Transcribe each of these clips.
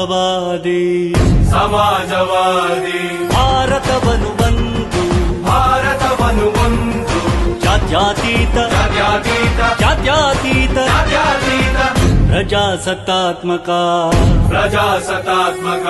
ಸಮಾಜವಾದಿ ಸಮಾಜವಾದಿ ಭಾರತವನ್ನು ಒಂದು ಭಾರತವನ್ನು ಒಂದು ಜಾತ್ಯತೀತ ಜಾತ್ಯತೀತ ಜಾತ್ಯತೀತ ಜಾತ್ಯತೀತ ಪ್ರಜಾಸತ್ತಾತ್ಮಕ ಪ್ರಜಾಸತ್ತಾತ್ಮಕ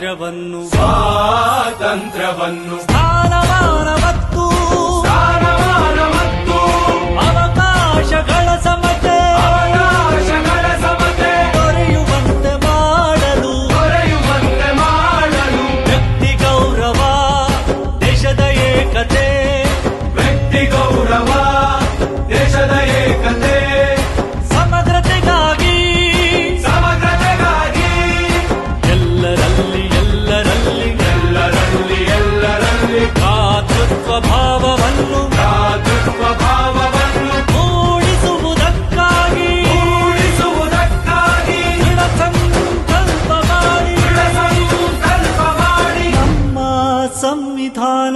ಸ್ವಾತಂತ್ರ್ಯವನ್ನು ಸ್ವಾತಂತ್ರ್ಯವನ್ನು ಸ್ಥಾನಮಾನ